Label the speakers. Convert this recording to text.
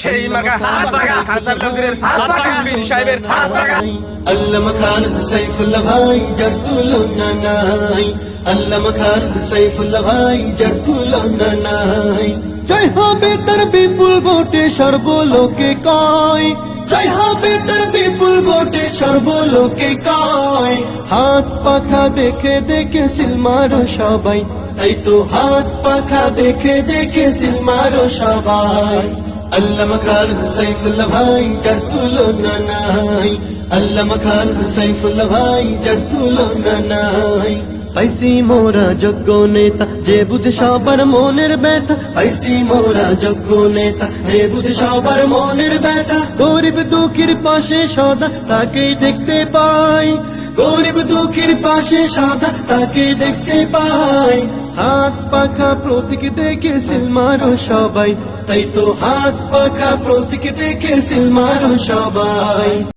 Speaker 1: সেই মাগা হাত পাকা খান সাহেব লঙ্গিরের হাত পাকা বীর সাহেবের হাত পাকা
Speaker 2: আল্লামা খালিদ সাইফুল্লাহ ভাই যার তুলনা নাই আল্লামা খালিদ সাইফুল্লাহ ভাই যার তুলনা নাই জয় হবে তার বিপুল ভোটে সর্বলোকে কয়। জয় হবে তার বিপুল ভোটে সর্বলোকে কয়। হাত পাখা দেখে দেখে সিলমারো সবাই। তাই তো হাত পাখা দেখে দেখে সিলমারো সবাই। খালিদ সাইফুল্লাহ ভাই, যার তুলনা নাই। আল্লামা খালিদ সাইফুল্লাহ ভাই, যার তুলনা নাই। মোরা যোগ্য নেতা, যে বুঝে সবার মনের ব্যথা। পাইসি মোরা যোগ্য নেতা, যে বুঝে সবার মনের ব্যথা। গরিব দুঃখীর পাশে সদা তাকেই দেখতে পাই। গরিব দুঃখীর পাশে সদা তাকে দেখতে পাই। হাত পাখা প্রতীক দেখে সিলমারো সবাই। তাই তো হাত পাখা প্রতীক দেখে সিলমারো সবাই।